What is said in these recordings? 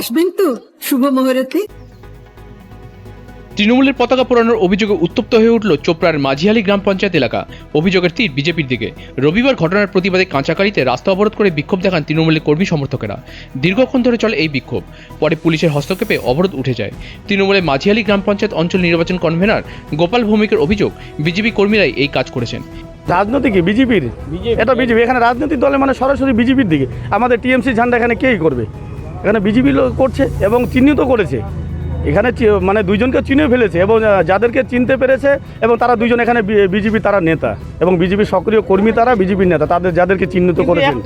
আসবেন তো শুভ মুহূর্তে। তৃণমূলের পতাকা পোড়ানোর অভিযোগে উত্তপ্ত হয়ে উঠল চোপড়ার মাঝিহালি গ্রাম পঞ্চায়েত এলাকা। অভিযোগের তীর বিজেপির দিকে। রবিবার ঘটনার প্রতিবাদে কাঁচাকারিতে রাস্তা অবরোধ করে বিক্ষোভ দেখান তৃণমূলের কর্মী সমর্থকেরা। দীর্ঘক্ষণ ধরে চলে এই বিক্ষোভ। পরে পুলিশের হস্তক্ষেপে অবরোধ উঠে যায়। তৃণমূলের মাঝিহালি গ্রাম পঞ্চায়েত অঞ্চল নির্বাচন কনভেনার গোপাল ভৌমিকের অভিযোগ বিজেপি কর্মীরাই এই কাজ করেছেন। রাজনীতি কি? বিজেপির? এটা বিজেপি। এখানে রাজনৈতিক দলে মানে সরাসরি বিজেপির দিকে। আমাদের টিএমসি ঝান্ডা এখানে কেই করবে? এখানে বিজেপি করছে এবং চিহ্নিত করেছে। এখানে মানে দুইজনকে চিনে ফেলেছে এবং যাদেরকে চিনতে পেরেছে এবং তারা দুইজন এখানে বিজেপি তারা নেতা এবং বিজেপির সক্রিয় কর্মী তারা বিজেপির নেতা তাদের যাদেরকে চিহ্নিত করেছেন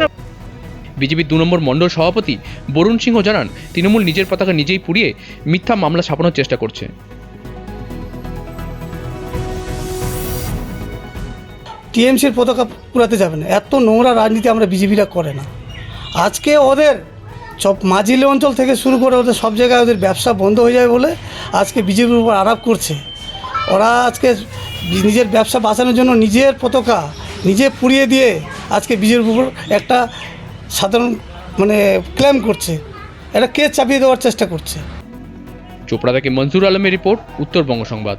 বিজেপির দু নম্বর মণ্ডল সভাপতি বরুণ সিংহ জানান তৃণমূল নিজের পতাকা নিজেই পুড়িয়ে মিথ্যা মামলা ছাপানোর চেষ্টা করছে। টিএমসির পতাকা পুরাতে যাবে না। এত নোংরা রাজনীতি আমরা বিজেপিরা করে না। আজকে ওদের সব মাঝিলি অঞ্চল থেকে শুরু করে ওদের সব জায়গায় ওদের ব্যবসা বন্ধ হয়ে যাবে বলে আজকে বিজেপির উপর আরাপ করছে। ওরা আজকে নিজের ব্যবসা বাঁচানোর জন্য নিজের পতাকা নিজে পুড়িয়ে দিয়ে আজকে বিজেপির উপর একটা সাধারণ মানে ক্লেম করছে। একটা কেস চাপিয়ে দেওয়ার চেষ্টা করছে? চোপড়া থেকে মনজুর আলমের রিপোর্ট, উত্তরবঙ্গ সংবাদ।